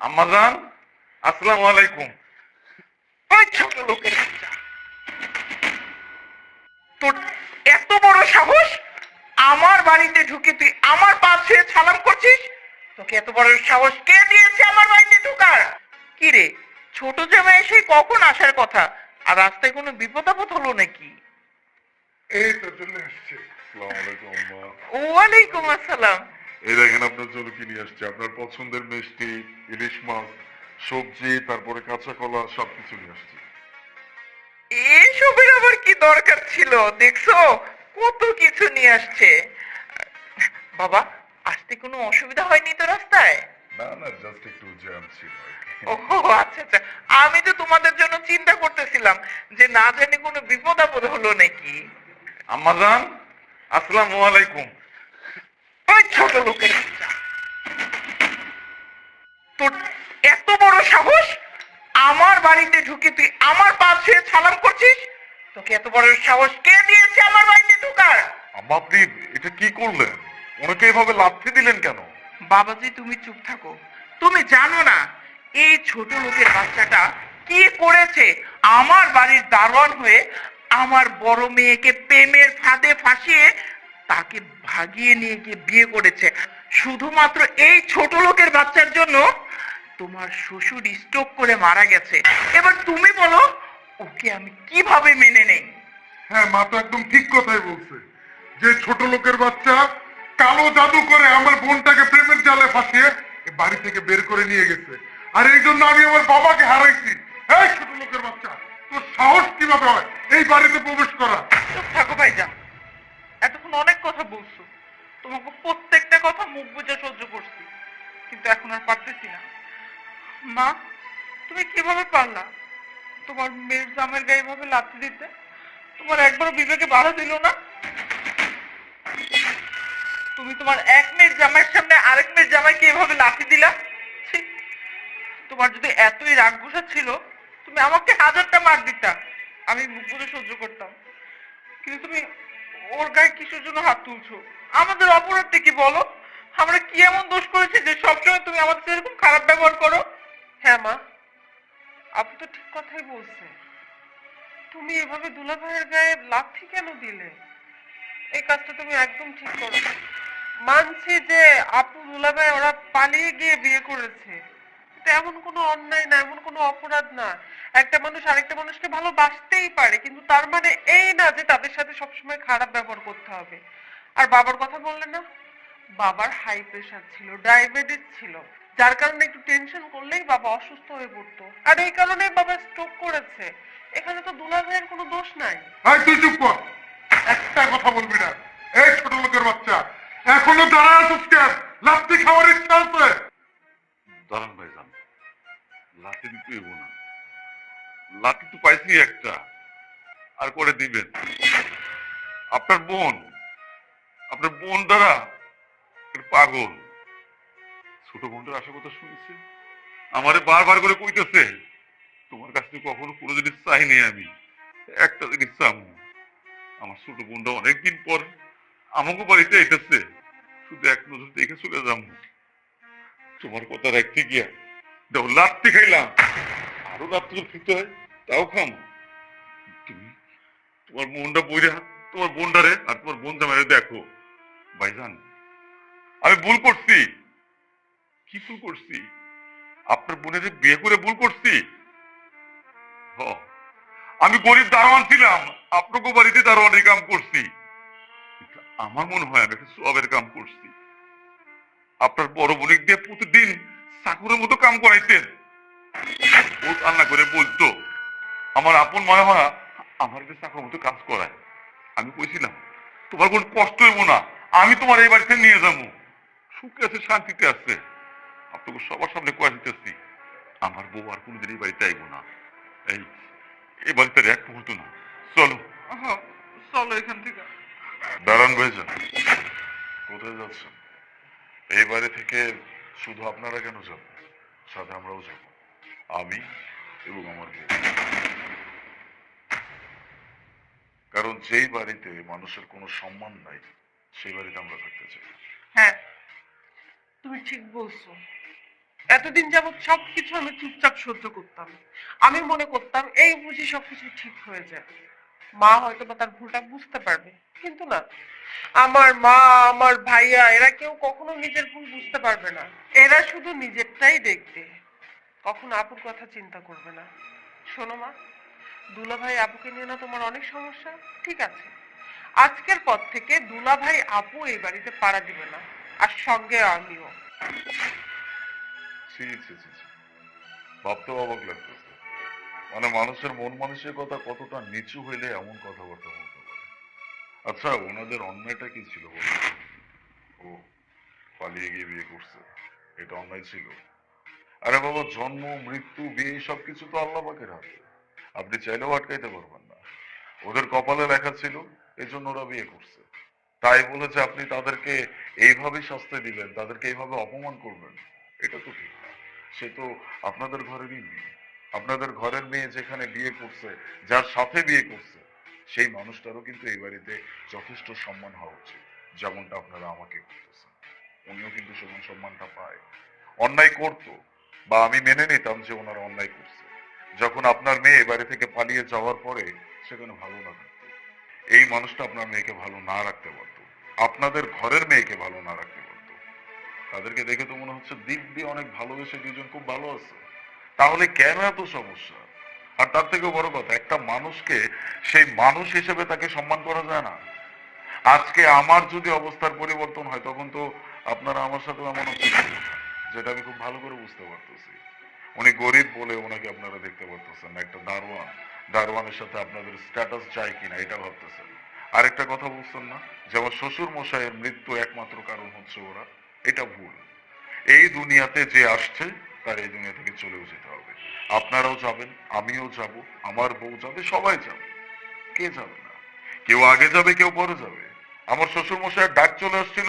আম্মাজান আসসালামু আলাইকুম। ছোট লোকের তোর এত বড় সাহস? আমার বাড়িতে ঢুকে তুই আমার পা সালাম করছিস? তোকে এত বড় সাহস কে দিয়েছে আমার বাড়িতে ঢুকার? কি রে ছোট জামাই এসে কখন আসার কথা? আর রাস্তায় কোনো বিপদ আপদ হলো নাকি? এই তো চলে এসছে আসসালামু আলাইকুম আসসালাম। এই দেখেন আপনার জন্য কি নিয়ে আসছে। আপনার পছন্দের মিষ্টি ইলিশ মাছ সবজি তারপরে কাঁচা কলা সবকিছু নিয়ে আসছি। এসবের আবার কি দরকার ছিল? দেখছ? কত কিছু নিয়ে আসছে। বাবা আসতে কোনো অসুবিধা হয়নি তো রাস্তায়? না না জাস্ট একটু জ্যাম ছিল আচ্ছা আচ্ছা। আমি তো তোমাদের জন্য চিন্তা করতেছিলাম যে না জানি কোনো বিপদ আপদ হলো নাকি। আম্মাজান আসসালামু আলাইকুম। ওই ছোট লোকের তোর এত বড় সাহস? আমার বাড়িতে ঢুকে তুই আমার পা ছুঁয়ে সালাম করছিস? তোকে এত বড় সাহস কে দিয়েছে আমার বাড়িতে ঢুকার? এটা কি করলেন? ওনাকে এভাবে লাথি দিলেন কেন? বাবাজি তুমি চুপ থাকো। তুমি জানো না এই ছোট লোকের বাচ্চাটা কি করেছে? আমার বাড়ির দারোয়ান হয়ে আমার বড় মেয়েকে প্রেমের ফাঁদে ফাঁসিয়ে তাকে ভাগিয়ে নিয়ে গিয়ে বিয়ে করেছে। শুধুমাত্র এই ছোট লোকের বাচ্চার জন্য তোমার শ্বশুর স্ট্রোক করে মারা গেছে। এবার তুমি বলো, ওকে আমি কীভাবে মেনে নেই? হ্যাঁ মা তো একদম ঠিক কথাই বলছে। যে ছোট লোকের বাচ্চা কালো জাদু করে আমার বোনটাকে প্রেমের জালে ফাঁসিয়ে বাড়ি থেকে বের করে নিয়ে গেছে। আর এই জন্য আমি আমার বাবাকে হারাইছি। এই ছোট লোকের বাচ্চা, তোর সাহস কীভাবে হয়? এই বাড়িতে প্রবেশ করা। কীভাবে পারলা তোমার মেয়ের জামের গায়ে ভাবে লাথি দিতে। তোমার একবারও বিবেকে বাধা দিল না। তুমি তোমার এক মেয়ের জামাইয়ের সামনে আরেক মেয়ের জামাইকে এভাবে লাথি দিলা? তোমার যদি এতই রাগ গুসা ছিল, তুমি আমাকে হাজারটা মার দিতা। আমি মুখ বুঝে সহ্য করতাম। কিন্তু তুমি ওর গায়ে কিসের জন্য হাত তুলছো? আমাদের অপরাধটা কি বলো? আমরা কি এমন দোষ করেছি যে সবসময় তুমি আমাদের এরকম খারাপ ব্যবহার করো? হ্যাঁ মা। আপনি তো ঠিক কথাই বলছে তুমি এভাবে দুলা ভাইয়ের গায়ে লাথি কেন দিলে? এই কাজটা তুমি একদম ঠিক করো। মানছি যে আপু দুলা ভাই ওরা পালিয়ে গিয়ে বিয়ে করেছে। এমন কোনো অন্যায় না, এমন কোনো অপরাধ না। একটা মানুষ আরেকটা মানুষকে ভালোবাসতেই পারে, কিন্তু তার মানে এই না যে তাদের সাথে সবসময় খারাপ ব্যবহার করতে হবে। আর বাবার কথা বললে না? বাবার হাই প্রেশার ছিল ডায়াবেটিস ছিল। যার কারণে একটু টেনশন করলেই বাবা অসুস্থ হয়ে পড়তো। আর এই কারণে বাবা স্ট্রোক করেছে। এখানে তো দুলা ভাইয়ের কোনো দোষ নাই। এই তুই চুপ কর। একটা কথা বলবি না। এই ছোট লোকের বাচ্চা। এখনও দাঁড়ায় আছিস কেন লাত্তি খাওয়ার ইচ্ছা আছে। দাঁড়ান ভাইজান। লাঠি দিতে হইব না। লাঠি তো পাইছি একটা। আর করে দিবেন। আপনার বোন আপনার বোন দ্বারা পাগল। ছোট বোনটার আশা কথা শুনেছে? আমারে বারবার করে কইতেছে, তোমার কাছ থেকে কখনো কোনো জিনিস চাইনি আমি। একটা জিনিস চাবো আমার ছোট বোনটা অনেকদিন পর আমাকে বাড়িতে এসেছে শুধু এক নজর দেখে চলে যাব তোমার কথা রাখতে গিয়া দেখো লাত্তি খাইলাম। আরও লাত্তি খেতে হয়, তাও খাম। তুমি তোমার বোনটা বইরা, তোমার বোনটারে আর তোমার বোন জামাইরে দেখো। ভাইজান, আমি ভুল করছি। করছি? আপনার বোনের বিয়ে করে ভুল করছি? আমি গরিব দারোয়ান ছিলাম আপনাকে বাড়িতে দারোয়ানের কাম করছি। আমার মনে হয় আমি একটা সবের কাম করছি। আপনার বড় বোনিক দিয়ে প্রতিদিন চাকরের মতো কাম করাইতেন ও রান্না করে বলতো, আমার আপন মনে হয় আমার যে চাকরের মতো কাজ করায়। আমি কইছিলাম, তোমার কোনো কষ্ট হইব না, আমি তোমার এই বাড়িতে নিয়ে যাব। সুখে আছে, শান্তিতে আছে। আপনাকে সবার সামনে কয়ে দিতেছি। আমার বউ আর কোনোদিন এই বাড়িতে আইব না। এই এই বাড়িতে এক মুহূর্ত না। চলো। চলো এখান থেকে। দাঁড়ান ভাইজান। কোথায় যাচ্ছেন? এই বাড়ি থেকে শুধু আপনারা কেন যাবেন? সাথে আমরাও যাব। আমি এবং আমার বউ। কারণ যেই বাড়িতে মানুষের কোনো সম্মান নাই সেই বাড়িতে আমরা থাকতে চাই। হ্যাঁ তুমি ঠিক বলছো। এতদিন যাবৎ সবকিছু আমি চুপচাপ সহ্য করতাম। আমি মনে করতাম, এই বুঝি সবকিছু ঠিক হয়ে যায়। মা হয়তো বা তার ভুলটা বুঝতে পারবে, কিন্তু না। আমার মা, আমার ভাইয়া, এরা কেউ কখনো নিজের ভুল বুঝতে পারবে না। এরা শুধু নিজেরটাই দেখবে। কখনো আপুর কথা চিন্তা করবে না। শোনো মা দুলা ভাই আপুকে নিয়ে না তোমার অনেক সমস্যা? ঠিক আছে। আজকের পর থেকে দুলা ভাই আপু এই বাড়িতে পাড়া দিবে না, আর সঙ্গে আমিও। ভাবতে অবাক লাগতেছে মানে মানুষের মন মানসিকতা কতটা নিচু হইলে এমন কথাবার্তা বলতে পারে? আচ্ছা ওনাদের অন্যায়টা কি ছিল ও পালিয়ে গিয়ে বিয়ে করছে। এটা অন্যায় ছিল। আরে বাবা, জন্ম, মৃত্যু, বিয়ে সব কিছু তো আল্লাহ পাকের হাতে। আপনি চাইলেও আটকাইতে পারবেন না। ওদের কপালে লেখা ছিল এই জন্য ওরা বিয়ে করছে। তাই বলেছে, আপনি তাদেরকে এইভাবে শাস্তি দিবেন, তাদেরকে এইভাবে অপমান করবেন। এটা তো ঠিক। না সে তো আপনাদের ঘরেরই মেয়ে। আপনাদের ঘরের মেয়ে যেখানে বিয়ে করছে, যার সাথে বিয়ে করছে, সেই মানুষটারও কিন্তু এই বাড়িতে যথেষ্ট সম্মান হওয়া উচিত। যেমনটা আপনারা আমাকে করতেছেন উনিও কিন্তু সমান সম্মানটা পায়। অন্যায় করতো বা আমি মেনে নিতাম যে ওনারা অন্যায় করছে। যখন আপনার মেয়ে বাড়ি থেকে পালিয়ে যাওয়ার পরে সেখানে ভালো না থাকতো। এই মানুষটা আপনার মেয়েকে ভালো না রাখতে পারতো। আপনাদের ঘরের মেয়েকে ভালো না রাখতে তাদেরকে দেখে তো মনে হচ্ছে দিক দিয়ে অনেক ভালোবেসে দুজন খুব ভালো আছে। তাহলে কেন এত সমস্যা? আর তার থেকে বড় কথা, একটা মানুষকে সেই মানুষ হিসেবে তাকে সম্মান করা যায় না। আজকে আমার যদি অবস্থার পরিবর্তন হয়, তখন তো আপনারা আমার সাথে এমন যেটা আমি খুব ভালো করে বুঝতে পারতেছি। উনি গরিব বলে ওনাকে আপনারা দেখতে পারতেছেন একটা দারোয়ান। দারোয়ানের সাথে আপনাদের স্ট্যাটাস যায় কিনা এটা ভাবতেছেন। আরেকটা কথা বলছেন না যেমন শ্বশুর মশাইয়ের মৃত্যু একমাত্র কারণ হচ্ছে ওরা। এটা ভুল। এই দুনিয়াতে যে আসছে, তার এই দুনিয়া থেকে চলেও যেতে হবে। আপনারাও যাবেন, আমিও যাব, আমার বউ যাবে, সবাই যাবে। কে যাবে না? কেউ আগে যাবে, কেউ পরে যাবে। আমার শ্বশুর মশাইয়ের ডাক চলে আসছিল,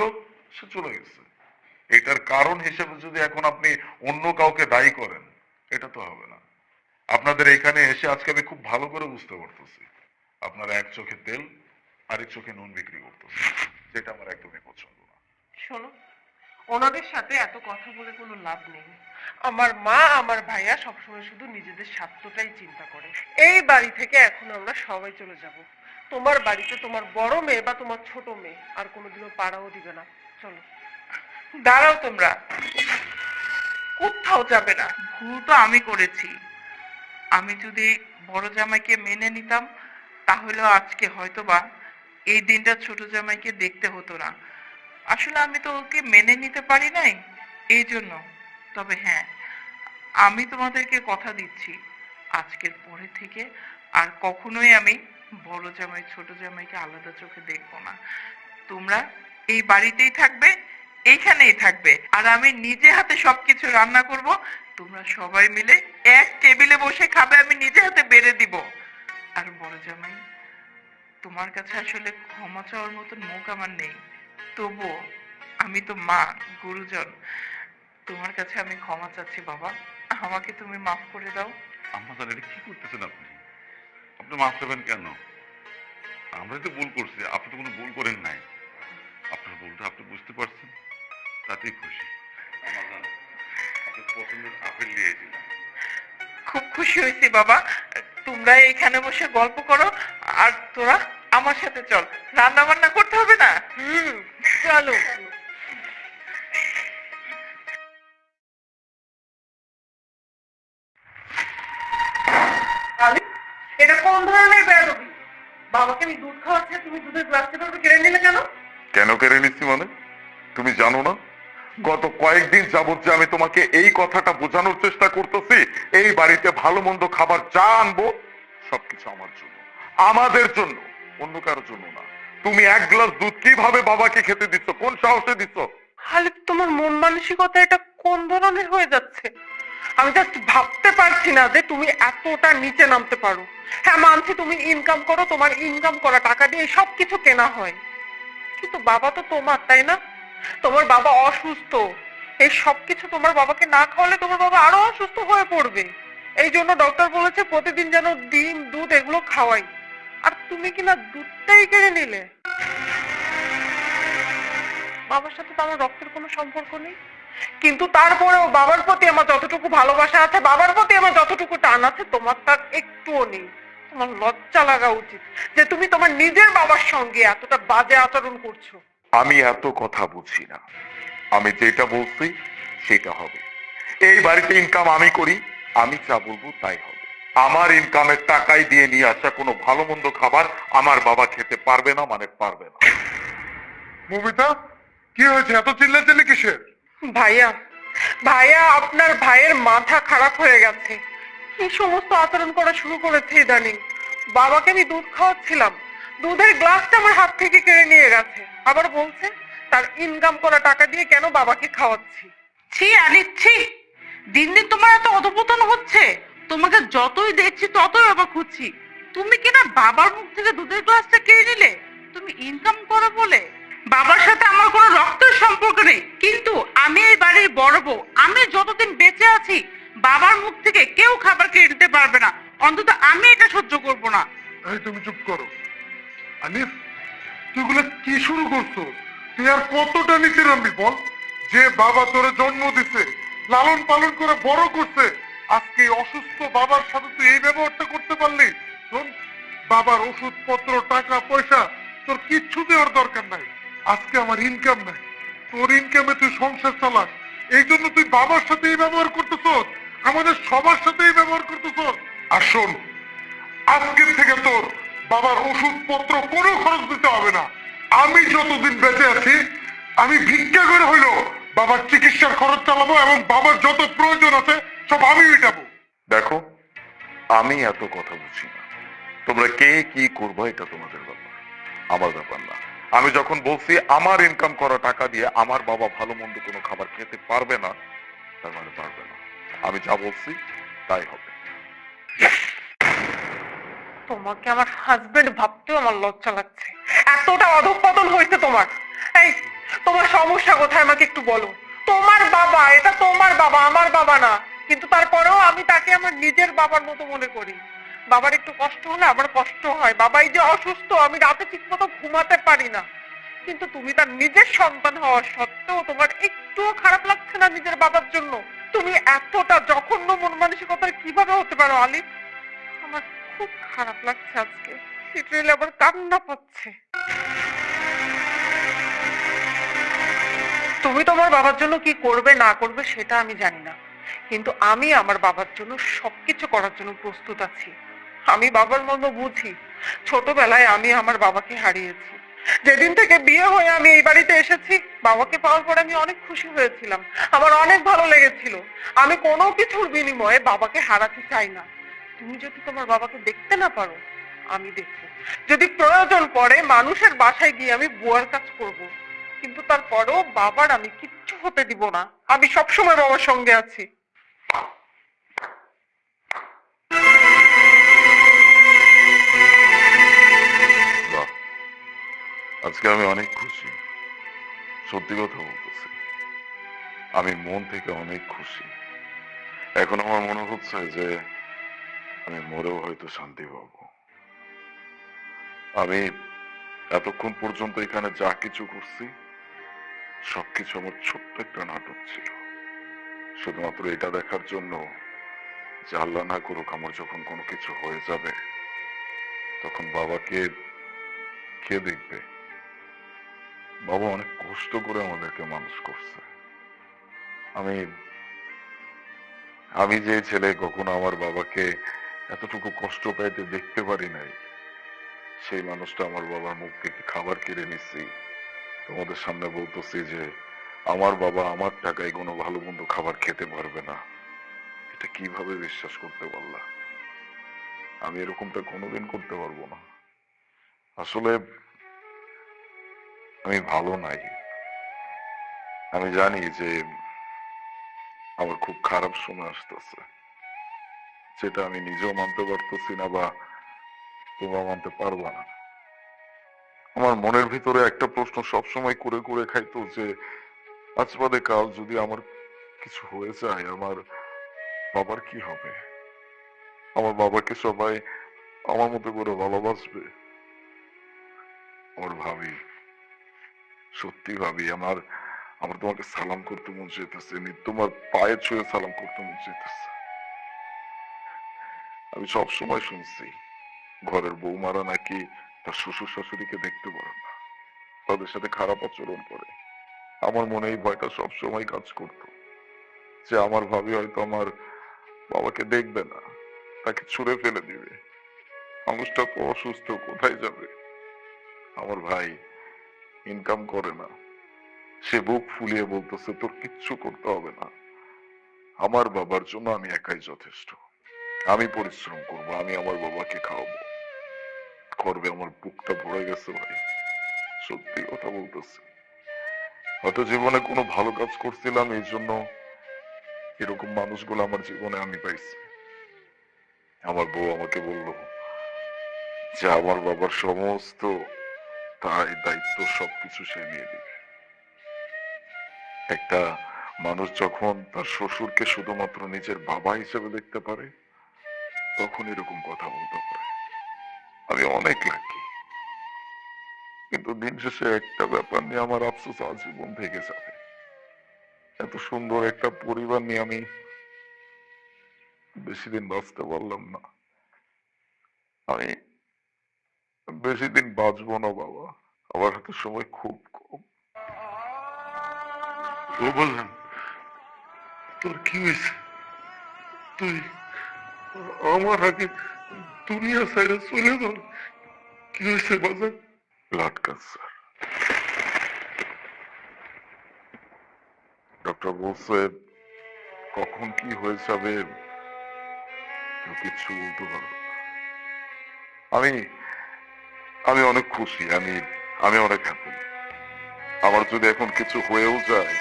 সে চলে গেছে। এটার কারণ হিসেবে যদি এখন আপনি অন্য কাউকে দায়ী করেন, এটা তো হবে না। আপনাদের এখানে এসে আজকে আমি খুব ভালো করে বুঝতে পারতেছি। আপনারা এক চোখে তেল, আরেক চোখে নুন বিক্রি করতেছেন, যেটা আমার একদমই পছন্দ না। শোনো ওনাদের সাথে এত কথা বলে কোনো লাভ নেই। আমার মা, আমার ভাইয়া সবসময় শুধু নিজেদের স্বার্থটাই চিন্তা করে। এই বাড়ি থেকে এখন আমরা সবাই চলে যাব। তোমার বাড়িতে তোমার বড় মেয়ে বা তোমার ছোট মেয়ে, আর কোনোদিনও পাড়াও দিবে না। চলো। দাঁড়াও তোমরা। কোথাও যাবে না। ভুল তো আমি করেছি। আমি যদি বড় জামাইকে মেনে নিতাম তাহলে আজকে হয়তোবা এই দিনটা ছোট জামাইকে দেখতে হতো না। আসলে আমি তো ওকে মেনে নিতে পারি নাই, এই জন্য। তবে হ্যাঁ আমি তোমাদেরকে কথা দিচ্ছি। আজকের পরে থেকে আর কখনোই আমি বড় জামাই, ছোট জামাইকে আলাদা চোখে দেখব না। তোমরা এই বাড়িতেই থাকবে, এইখানেই থাকবে। আর আমি নিজে হাতে সবকিছু রান্না করব, তোমরা সবাই মিলে এক টেবিলে বসে খাবে, আমি নিজে হাতে বেড়ে দিব। আর বড় জামাই, তোমার কাছে আসলে ক্ষমা চাওয়ার মতন মুখ আমার নেই। তবুও আমি তো মা গুরুজন। তোমার কাছে আমি ক্ষমা চাচ্ছি বাবা। আমাকে তুমি মাফ করে দাও। আমাদের এটা কি করতেছেন আপনি? আপনি মাফ করবেন কেন? আমরাই তো ভুল করছি। আপনি তো কোনো ভুল করেন নাই। আপনার ভুলটা আপনি বুঝতে পারছেন। তাতেই খুশি। আমার পছন্দের আপেল নিয়ে দিলাম খুব খুশি হয়েছি বাবা। তোমরা এখানে বসে গল্প করো আর তোরা আমার সাথে চল। রান্না বান্না করতে হবে না? হুম চলো। এটা কোন ধরনের বেয়াদবি? বাবাকে আমি দুধ খাওয়াচ্ছি তুমি দুধের গ্লাসটা ধরে কেড়ে নিলে কেন? কেন কেড়ে নিচ্ছি মানে? তুমি জানো না? গত কয়েকদিন যাবত যে আমি তোমাকে এই কথাটা বোঝানোর চেষ্টা করতেছি এই বাড়িতে ভালো মন্দ খাবার যা আনব সবকিছু আমার জন্য আমাদের জন্য। অন্য কারোর জন্য না। তুমি এক গ্লাস দুধ কীভাবে বাবাকে খেতে দিচ্ছ? কোন সাহসে দিচ্ছ? খালিদ তোমার মন মানসিকতা এটা কোন ধরনের হয়ে যাচ্ছে? আমি জাস্ট ভাবতে পারছি না যে তুমি এতটা নিচে নামতে পারো। হ্যাঁ মানছি তুমি ইনকাম করো, তোমার ইনকাম করা টাকা দিয়ে সব কিছু কেনা হয়। কিন্তু বাবা তো তোমার, তাই না? তোমার বাবা অসুস্থ। এই সব কিছু তোমার বাবাকে না খাওয়ালে তোমার বাবা আরও অসুস্থ হয়ে পড়বে। এই জন্য ডক্টর বলেছে, প্রতিদিন যেন ডিম, দুধ এগুলো খাওয়াই। আর তুমি কিনা দুধটাই কেড়ে নিলে? বাবার সাথে তো আমার রক্তের কোনো সম্পর্ক নেই। কিন্তু তারপরেও বাবার প্রতি আমার যতটুকু ভালোবাসা আছে, বাবার প্রতি আমার যতটুকু টান আছে, তোমার তার একটুও নেই। তোমার লজ্জা লাগা উচিত যে তুমি তোমার নিজের বাবার সঙ্গে এতটা বাজে আচরণ করছ। আমি এত কথা বুঝি না। আমি যেটা বলছি, সেটা হবে। এই বাড়িতে ইনকাম আমি করি, আমি যা বলব তাই হবে। আমার ইনকামের টাকাই দিয়ে নিয়ে আসা কোনো ভালো মন্দ খাবার আমার বাবা খেতে পারবে না মানে পারবে না। মমিতা, কি হয়েছে? এত চিল্লাচিল্লি কিসের? ভাইয়া ভাইয়া, আপনার ভাইয়ের মাথা খারাপ হয়ে গেছে। এই সমস্ত আচরণ করা শুরু করেছে ইদানিং। বাবাকে আমি দুধ খাওয়াচ্ছিলাম। দুধের গ্লাসটা আমার হাত থেকে কেড়ে নিয়ে গেছে। আবার বলছে, তার ইনকাম করা টাকা দিয়ে কেন বাবাকে খাওয়াচ্ছি? ছি, আলি, ছি! দিন দিন তোমার এত অধপতন হচ্ছে। তোমাকে যতই দেখছি, ততই অবাক হচ্ছি। তুমি কিনা বাবার মুখ থেকে দুধের গ্লাসটা কিনে নিলে? তুমি ইনকাম করো বলে? বাবার সাথে আমার কোনো রক্তের সম্পর্ক নেই। কিন্তু আমি এই বাড়ির বড় বউ। আমি যতদিন বেঁচে আছি, বাবার মুখ থেকে কেউ খাবার কিনে নিতে পারবে না। অন্তত আমি এটা সহ্য করব না। এই, তুমি চুপ করো। আনিস, তুই এগুলো কি শুরু করছ? তুই আর কতটা নিচে নামবি বল? যে বাবা তোরে জন্ম দিছে লালন পালন করে বড় করছে আজকে অসুস্থ বাবার সাথে তুই এই ব্যবহারটা করতে পারলি? শোন, বাবার ওষুধপত্র, টাকা, পয়সা, তোর কিচ্ছু দেওয়ার দরকার নাই। আজকে আমার ইনকাম নাই। তোর ইনকামে তুই সংসার চালাস। এই জন্য তুই বাবার সাথে এই ব্যবহার করতেছ আমাদের সবার সাথে এই ব্যবহার করতেছ আর শোন, আজকের থেকে তোর বাবার ওষুধপত্র কোনো খরচ দিতে হবে না। আমি যতদিন বেঁচে আছি, আমি ভিক্ষা করে হইল বাবার চিকিৎসার খরচ চালাবো এবং বাবার যত প্রয়োজন আছে আমি মেটাবো দেখো, আমি এত কথা বুঝি না। তোমরা কে কি করব এটা তোমাদের ব্যাপার, আমার ব্যাপার না। আমি যখন বলছি আমার ইনকাম করা টাকা দিয়ে আমার বাবা ভালো মন্দ কোনো খাবার খেতে পারবে না, তার মানে পারবে না। আমি যা বলছি, তাই হবে। তোমাকে আমার হাজবেন্ড ভাবতেও আমার লজ্জা লাগছে। এতটা অধঃপতন হয়েছে তোমার। এই, তোমার সমস্যা কোথায় আমাকে একটু বলো। তোমার বাবা, এটা তোমার বাবা, আমার বাবা না। কিন্তু তারপরেও আমি তাকে আমার নিজের বাবার মতো মনে করি। বাবার একটু কষ্ট হলে আমার কষ্ট হয়। বাবা এই যে অসুস্থ, আমি রাতে ঠিক মতো ঘুমাতে পারি না। কিন্তু তুমি তার নিজের সন্তান হওয়া সত্ত্বেও তোমার একটুও খারাপ লাগছে না নিজের বাবার জন্য? তুমি এতটা জঘন্য মন মানসিকতার কীভাবে হতে পারো, আলিফ? আমার খুব খারাপ লাগছে আজকে। সিটুয়েলে আবার কান্না পাচ্ছে। তুমি তোমার বাবার জন্য কি করবে, না করবে সেটা আমি জানি না। কিন্তু আমি আমার বাবার জন্য সবকিছু করার জন্য প্রস্তুত আছি। আমি বাবার মতো বুঝি। ছোটবেলায় আমি আমার বাবাকে হারিয়েছি। যেদিন থেকে বিয়ে হয়ে আমি এই বাড়িতে এসেছি, বাবাকে পাওয়ার পরে আমি অনেক খুশি হয়েছিলাম। আমার অনেক ভালো লেগেছিল। আমি কোনো কিছুর বিনিময়ে বাবাকে হারাতে চাই না। তুমি যদি তোমার বাবাকে দেখতে না পারো, আমি দেখব। যদি প্রয়োজন পড়ে মানুষের বাসায় গিয়ে আমি বুয়ার কাজ করব, কিন্তু তারপরেও বাবার আমি কিচ্ছু হতে দিব না। আমি সবসময় বাবার সঙ্গে আছি। আজকে আমি অনেক খুশি। সত্যি কথা বলতেছি। আমি মন থেকে অনেক খুশি। এখন আমার মনে হচ্ছে যে আমি মরেও হয়তো শান্তি পাবো। আমি এতক্ষণ পর্যন্ত এখানে যা কিছু করছি, সবকিছু আমার ছোট্ট একটা নাটক ছিল। শুধুমাত্র এটা দেখার জন্য যে আল্লাহ না করুক আমার যখন কোনো কিছু হয়ে যাবে, তখন বাবাকে কে দেখবে? বাবা অনেক কষ্ট করে আমাদেরকে মানুষ করছে। আমি আমি যে ছেলে কখনো আমার বাবাকে এতটুকু কষ্ট পাইতে দেখতে পারি নাই, সেই মানুষটা আমার বাবার মুখ থেকে খাবার কেড়ে নিচ্ছি। তোমাদের সামনে বলতেছি যে, আমার বাবা আমার টাকায় কোনো ভালো মন্দ খাবার খেতে পারবে না। এটা কীভাবে বিশ্বাস করতে পারলা? আমি এরকমটা কোনোদিন করতে পারব না। আসলে আমি ভালো নাই। আমি জানি যে আমার খুব খারাপ সময় আসতেছে। যেটা আমি নিজেও মানতে পারতেছি না বা তোমরা মানতে পারবা না। আমার মনের ভিতরে একটা প্রশ্ন সবসময় করে করে খাইতো যে, আজ বাদে কাল যদি আমার কিছু হয়ে যায়, আমার বাবার কি হবে? আমার বাবাকে সবাই আমার মতো করে ভালোবাসবে? আমার ভাবি সত্যি ভাবি, আমার আমার তোমাকে সালাম করতে মন চাইতেছে তোমার পায়ে ছুঁয়ে সালাম করতে মন চাইতেছে। আমি সব সময় শুনছি, ঘরের বৌমারা নাকি তার শ্বশুর শাশুড়িকে দেখতে পারে না, তাদের সাথে খারাপ আচরণ করে। আমার মনে এই ভয়টা সব সময় কাজ করতো। যে আমার ভাবি হয়তো আমার বাবাকে দেখবে না, তাকে ছুঁড়ে ফেলে দিবে। মানুষটা তো অসুস্থ, কোথায় যাবে? আমার ভাই ইনকাম করে না। সে বুক ফুলিয়ে বলতেছে, তোর কিচ্ছু করতে হবে না। আমার বাবার জন্য আমি একাই যথেষ্ট। আমি পরিশ্রম করব, আমি আমার বাবাকে খাওয়াবো। করবে আমার বুকটা ভরে গেছে ভাই। সত্যি কথা বলতেছে। হয়তো জীবনে কোনো ভালো কাজ করছিলাম, এই জন্য এরকম মানুষগুলো আমার জীবনে আমি পাইছি। আমার বউ আমাকে বলল যে, আমার বাবার সমস্ত দায় দায়িত্ব সবকিছু সে নিয়ে দিবে একটা মানুষ যখন তার শ্বশুরকে শুধুমাত্র নিজের বাবা হিসেবে দেখতে পারে, তখন এরকম কথা বলতে পারে। আমি অনেক লাকি কিন্তু দিন শেষে একটা ব্যাপার নিয়ে আমার আফসোস আজীবন থেকে যাবে। এত সুন্দর একটা পরিবার নিয়ে আমি বেশি দিন বাঁচতে পারলাম না। আমি বেশি দিন বাঁচবো না বাবা। আমার হাতে সময় খুব কম। ও বললাম তোর কি হয়েছে? তুই আমার আগে দুনিয়া সাইডে চলে যাও কি হয়েছে বাজার? ব্লাড ক্যান্সার ডক্টর বলছে, কখন কি হয়ে যাবে? কিছু বলতে পারবে। আমি আমি অনেক খুশি, আমি আমি অনেক হ্যাপি আমার যদি এখন কিছু হয়েও যায়,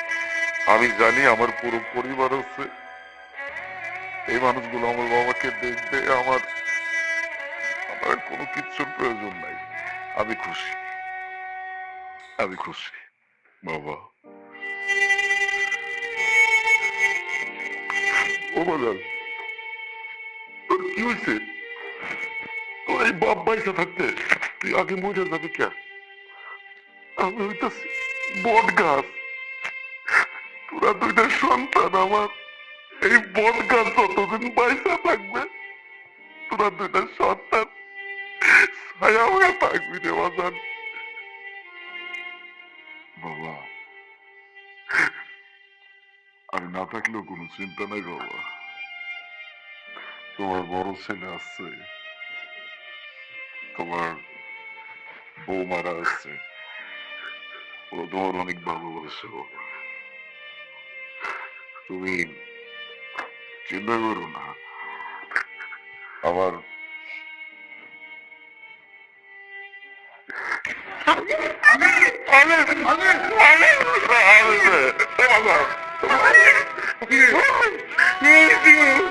আমি জানি আমার পুরো পরিবার আছে। এই মানুষগুলো আমার বাবাকে দেখবে, আমার আমার কোনো কিচ্ছুর প্রয়োজন নাই। আমি খুশি। আমি খুশি, বাবা। ও বাজার তোর কি হয়েছে? তোর এই বাপ বাইসা থাকতে? তুই আগে মরে যাবি কে আমি হইতাছি বট গাছ তোরা দুইটা সন্তান আমার। এই বট গাছ যতদিন বাইসা থাকবে। তোরা দুইটা সন্তান। ছায়া হয়ে থাকবি রে বাজান। বাবা, আমি না থাকলেও কোনো চিন্তা নাই বাবা। তোমার বড় ছেলে আছে। তোমার умара се. Плодоро ник бабова шо. তুমি চিন্তা করো না আমার Oh my god.